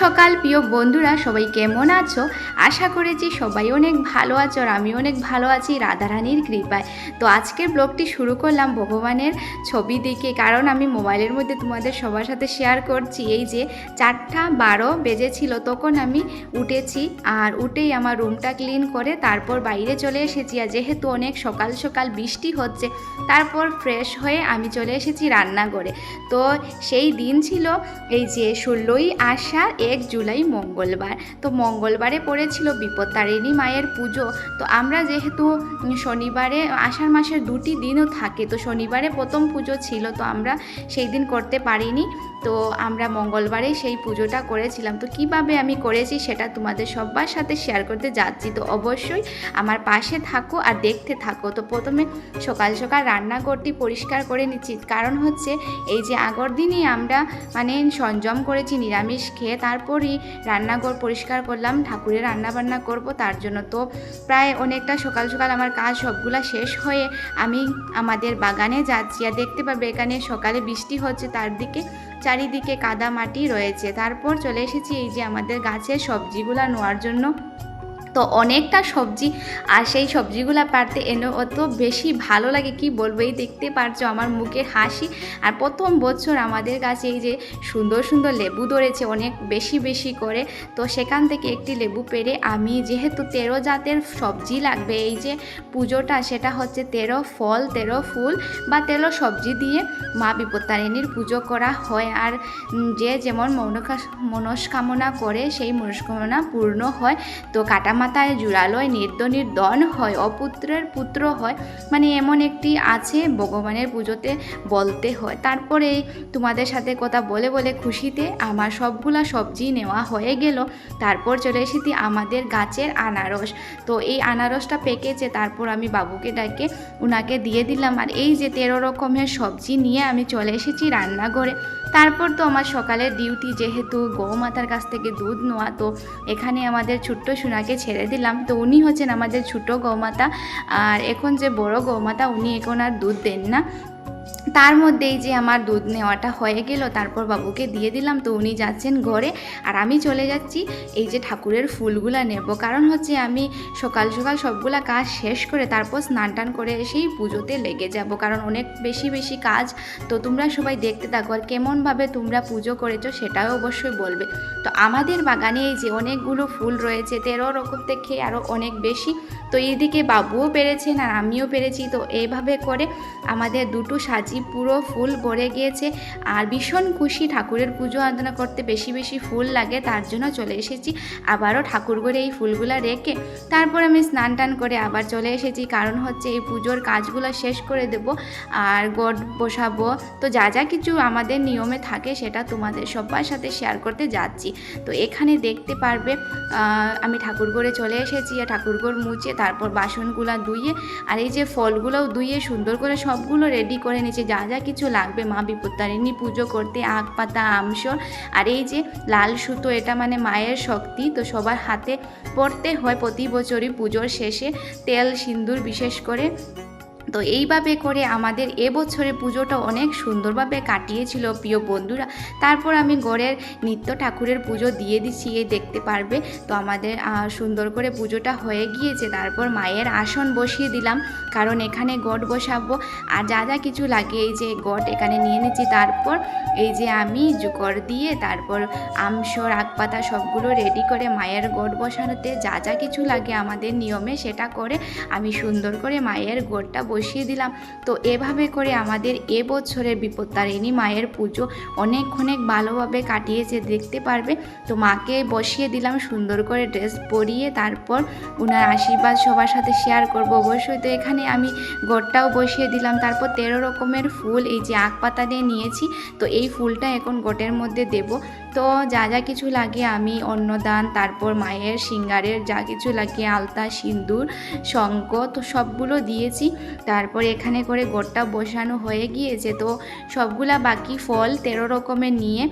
সকাল, প্রিয় বন্ধুরা, সবাই কেমন আছো? আশা করেছি সবাই অনেক ভালো আছো আর আমি অনেক ভালো আছি রাধারানীর কৃপায়। তো আজকের ব্লগটি শুরু করলাম ভগবানের ছবি দেখে, কারণ আমি মোবাইলের মধ্যে তোমাদের সবার সাথে শেয়ার করছি। এই যে চারটা বারো বেজেছিল, তখন আমি উঠেছি আর উঠেই আমার রুমটা ক্লিন করে তারপর বাইরে চলে এসেছি। আর যেহেতু অনেক সকাল সকাল বৃষ্টি হচ্ছে, তারপর ফ্রেশ হয়ে আমি চলে এসেছি রান্নাঘরে। তো সেই দিন ছিল এই যে ষোলোই আষাঢ় এক জুলাই মঙ্গলবার। তো মঙ্গলবারে পড়েছিল বিপত্তারিণী মায়ের পুজো। তো আমরা যেহেতু শনিবারে, আষাঢ় মাসের দুটি দিনও থাকে, তো শনিবারে প্রথম পুজো ছিল, তো আমরা সেই দিন করতে পারিনি। তো আমরা মঙ্গলবারে সেই পুজোটা করেছিলাম। তো কীভাবে আমি করেছি সেটা তোমাদের সবার সাথে শেয়ার করতে যাচ্ছি। তো অবশ্যই আমার পাশে থাকো আর দেখতে থাকো। তো প্রথমে সকাল সকাল রান্নাঘরটি পরিষ্কার করে নিচ্ছি। কারণ হচ্ছে, এই যে আগর দিনই আমরা মানে সঞ্জম করেছি, নিরামিষ খেয়ে তারপরই রান্নাঘর পরিষ্কার করলাম ঠাকুরের রান্না বান্না করব, তার জন্য তো প্রায় অনেকটা সকাল সকাল আমার কাজ সবগুলা শেষ হয়ে আমি আমাদের বাগানে যাচ্ছি। আর দেখতে পাবে এখানে সকালে বৃষ্টি হচ্ছে, তার দিকে চারিদিকে কাদা মাটি রয়েছে। তারপর চলে এসেছি এই যে আমাদের গাছের সবজিগুলা নোয়ার জন্য। তো অনেকটা সবজি আর সেই সবজিগুলো পারতে এনে অত বেশি ভালো লাগে, কি বলব? এই দেখতে পারছ আমার মুখে হাসি। আর প্রথম বছর আমাদের কাছে এই যে সুন্দর সুন্দর লেবু ধরেছে, অনেক বেশি বেশি করে। তো সেখান থেকে একটি লেবু পেরে আমি যেহেতু তেরো জাতের সবজি লাগবে, এই যে পুজোটা সেটা হচ্ছে তেরো ফল, তেরো ফুল বা তেরো সবজি দিয়ে মা বিপত্তারিণীর পুজো করা হয়। আর যে যেমন মনস্কামনা করে সেই মনস্কামনা পূর্ণ হয়। তো কাটা মাথায় জুড়ালয় নির্দনির দন হয়, অপুত্রের পুত্র হয়। মানে এমন একটি আছে, ভগবানের পুজোতে বলতে হয়। তারপরে তোমাদের সাথে কথা বলে বলে খুশিতে আমার সবগুলা সবজি নেওয়া হয়ে গেল। তারপর চলে এসেছি আমাদের গাছের আনারস। তো এই আনারসটা পেকেছে, তারপর আমি বাবুকে ডাকে ওনাকে দিয়ে দিলাম। আর এই যে তেরো রকমের সবজি নিয়ে আমি চলে এসেছি রান্নাঘরে। তারপর তো আমার সকালের ডিউটি যেহেতু গৌমাতার কাছ থেকে দুধ নেওয়া, তো এখানে আমাদের ছোট্ট সোনাকে ছেড়ে দিলাম। তো উনি হচ্ছেন আমাদের ছোট গৌমাতা। আর এখন যে বড় গৌমাতা, উনি এখন আর দুধ দেন না। তার মধ্যেই যে আমার দুধ নেওয়াটা হয়ে গেল, তারপর বাবুকে দিয়ে দিলাম। তো উনি যাচ্ছেন ঘরে আর আমি চলে যাচ্ছি এই যে ঠাকুরের ফুলগুলা নেব। কারণ হচ্ছে আমি সকাল সকাল সবগুলা কাজ শেষ করে তারপর স্নান টান করে এসেই পুজোতে লেগে যাব। কারণ অনেক বেশি বেশি কাজ। তো তোমরা সবাই দেখতে থাকো আর কেমনভাবে তোমরা পুজো করেছ সেটাও অবশ্যই বলবে। তো আমাদের বাগানে এই যে অনেকগুলো ফুল রয়েছে, তেরো রকম থেকে আরও অনেক বেশি। তো এইদিকে বাবুও পেরেছেন আর আমিও পেরেছি। তো এইভাবে করে আমাদের দুটো সাজি পুরো ফুল ভরে গিয়েছে আর ভীষণ খুশি ঠাকুরের পুজো আরাধনা করতে বেশি বেশি ফুল লাগে, তার জন্য চলে এসেছি। আবারও ঠাকুর ঘরে এই ফুলগুলো রেখে তারপর আমি স্নান টান করে আবার চলে এসেছি। কারণ হচ্ছে এই পুজোর কাজগুলো শেষ করে দেব আর গড বসাবো। তো যা যা কিছু আমাদের নিয়মে থাকে সেটা তোমাদের সবার সাথে শেয়ার করতে যাচ্ছি। তো এখানে দেখতে পারবে আমি ঠাকুর ঘরে চলে এসেছি আর ঠাকুর ঘর মুছে তারপর বাসনগুলো ধুয়ে আর এই যে ফলগুলোও ধুয়ে সুন্দর করে সবগুলো রেডি করে নিয়েছি। যা যা কিছু লাগবে মা বিপত্তারিণী পুজো করতে আগ পাতা আমসর আর এই যে লাল সুতো, এটা মানে মায়ের শক্তি, তো সবার হাতে পড়তে হয় প্রতি বছরই পুজোর শেষে। তেল, সিঁদুর বিশেষ করে তো এইভাবে করে আমাদের এবছরে পুজোটা অনেক সুন্দরভাবে কাটিয়েছিল প্রিয় বন্ধুরা। তারপর আমি গড়ের নিত্য ঠাকুরের পুজো দিয়ে দিচ্ছি, এই দেখতে পারবে। তো আমাদের সুন্দর করে পুজোটা হয়ে গিয়েছে। তারপর মায়ের আসন বসিয়ে দিলাম, কারণ এখানে গড় বসাবো। আর যা যা কিছু লাগে, এই যে গড় এখানে নিয়ে নিচ্ছি। তারপর এই যে আমি জুকর দিয়ে তারপর আমসর আকপাতা সবগুলো রেডি করে মায়ের গড় বসানোতে যা যা কিছু লাগে আমাদের নিয়মে সেটা করে আমি সুন্দর করে মায়ের গোড়টা বসিয়ে দিলাম। তো এভাবে করে আমাদের এবছরের বিপত্তারিণী মায়ের পুজো অনেক অনেক ভালোভাবে কাটিয়েছে, দেখতে পারবে? তো মাকে বসিয়ে দিলাম, সুন্দর করে ড্রেস পরিয়ে তারপর ওনার আশীর্বাদ সবার সাথে শেয়ার করব। অবশ্যই তো এখানে আমি গোড়টাও বসিয়ে দিলাম। তারপর তেরো রকমের ফুল এই যে আখ পাতা দিয়ে নিয়েছি, তো এই ফুলটা এখন গোটের মধ্যে দেব। তো যা যা কিছু লাগে আমি অন্নদান, তারপর মায়ের সিঙ্গারের যা কিছু লাগে, আলতা সিন্দুর শঙ্খ তো সবগুলো দিয়েছি। তারপর এখানে করে গোটটা বসানো হয়ে গিয়েছে। তো সবগুলা বাকি ফল তেরো রকমের নিয়ে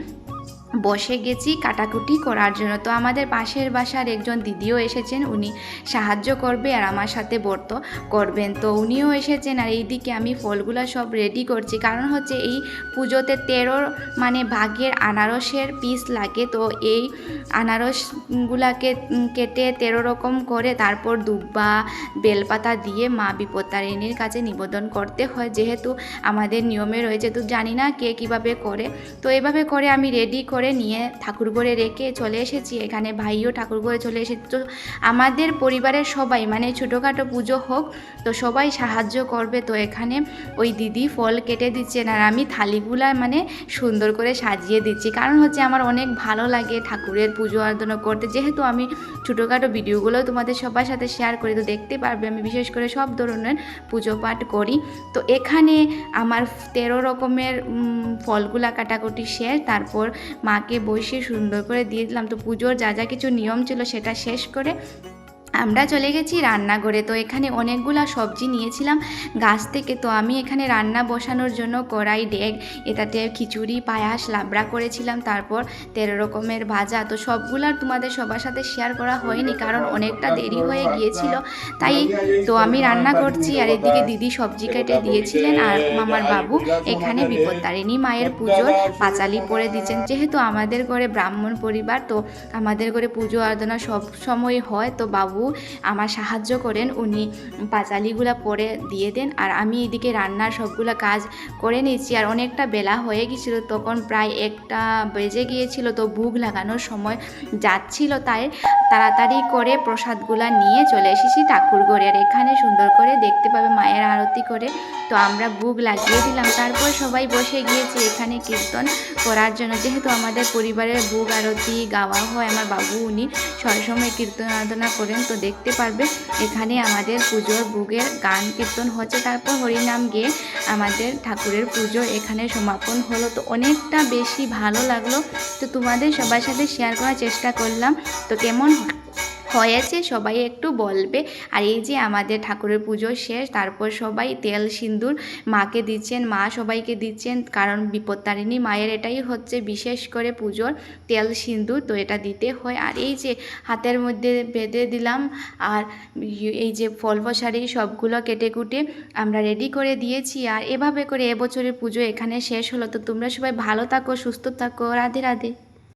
বসে গেছি কাটাকুটি করার জন্য। তো আমাদের পাশের বাসার একজন দিদিও এসেছেন, উনি সাহায্য করবে আর আমার সাথে বর্ত করবেন। তো উনিও এসেছেন আর এইদিকে আমি ফলগুলো সব রেডি করছি। কারণ হচ্ছে এই পুজোতে তেরো মানে ভাগের আনারসের পিস লাগে। তো এই আনারসগুলাকে কেটে তেরো রকম করে তারপর দুব্বা, বেলপাতা দিয়ে মা বিপত্তারিণীর কাছে নিবেদন করতে হয়। যেহেতু আমাদের নিয়মে রয়েছে, তো জানি না কে কীভাবে করে। তো এভাবে করে আমি রেডি নিয়ে ঠাকুর ঘরে রেখে চলে এসেছি। এখানে ভাইও ঠাকুর ঘরে চলে এসেছে। তো আমাদের পরিবারের সবাই মানে ছোটোখাটো পুজো হোক, তো সবাই সাহায্য করবে। তো এখানে ওই দিদি ফল কেটে দিচ্ছেন আর আমি থালিগুলা মানে সুন্দর করে সাজিয়ে দিচ্ছি। কারণ হচ্ছে আমার অনেক ভালো লাগে ঠাকুরের পুজো আরাধনা করতে। যেহেতু আমি ছোটোখাটো ভিডিওগুলো তোমাদের সবার সাথে শেয়ার করি, তো দেখতে পারবে আমি বিশেষ করে সব ধরনের পুজো পাঠ করি। তো এখানে আমার তেরো রকমের ফলগুলা কাটাকুটি শেষ। তারপর মাকে বসিয়ে সুন্দর করে দিয়ে দিলাম। তো পুজোর যা যা কিছু নিয়ম ছিল সেটা শেষ করে আমরা চলে গেছি রান্নাঘরে। তো এখানে অনেকগুলা সবজি নিয়েছিলাম। গাছ থেকে তো আমি এখানে রান্না বসানোর জন্য কড়াই ডেক এটাতে খিচুড়ি, পায়াস, লাবড়া করেছিলাম। তারপর তেরো রকমের ভাজা। তো সবগুলার তোমাদের সবার সাথে শেয়ার করা হয়নি কারণ অনেকটা দেরি হয়ে গিয়েছিল। তাই তো আমি রান্না করছি আর এদিকে দিদি সবজি কেটে দিয়েছিলেন আর আমার বাবু এখানে বিপত্তারিণী মায়ের পুজোর পাঁচালি পরে দিচ্ছেন। যেহেতু আমাদের ঘরে ব্রাহ্মণ পরিবার, তো আমাদের ঘরে পুজো আরাধনা সব সময় হয়। তো বাবু আমার সাহায্য করেন, উনি পাঁচালিগুলো পরে দিয়ে দেন আর আমি এদিকে রান্নার সবগুলো কাজ করে নিয়েছি আর অনেকটা বেলা হয়ে গেছিল তখন প্রায় একটা বেজে গিয়েছিল তো ভুগ লাগানোর সময় যাচ্ছিল তাই তাড়াতাড়ি করে প্রসাদগুলা নিয়ে চলে এসেছি ঠাকুর ঘরে। আর এখানে সুন্দর করে দেখতে পাবে মায়ের আরতি করে। তো আমরা বুক লাগিয়ে দিলাম। তারপর সবাই বসে গিয়েছি এখানে কীর্তন করার জন্য। যেহেতু আমাদের পরিবারের বুক আরতি গাওয়া হয় আমার বাবু, উনি সবসময় কীর্তন আরাধনা করেন। তো দেখতে পারবে এখানে আমাদের পুজোর বুকের গান কীর্তন হচ্ছে। তারপর হরিনাম গেয়ে আমাদের ঠাকুরের পুজো এখানে সমাপন হলো। তো অনেকটা বেশি ভালো লাগল। তো তোমাদের সবার সাথে শেয়ার করার চেষ্টা করলাম। তো কেমন হয়েছে সবাই একটু বলবে। আর এই যে আমাদের ঠাকুরের পুজো শেষ, তারপর সবাই তেল সিন্দুর মাকে দিচ্ছেন, মা সবাইকে দিচ্ছেন। কারণ বিপত্তারিণী মায়ের এটাই হচ্ছে বিশেষ করে পুজোর তেল সিন্দুর তো এটা দিতে হয়। আর এই যে হাতের মধ্যে বেঁধে দিলাম, আর এই যে ফল ফসারি সবগুলো কেটে কুটে আমরা রেডি করে দিয়েছি। আর এভাবে করে এবছরের পুজো এখানে শেষ হলো। তো তোমরা সবাই ভালো থাকো, সুস্থ থাকো। রাধে রাধে।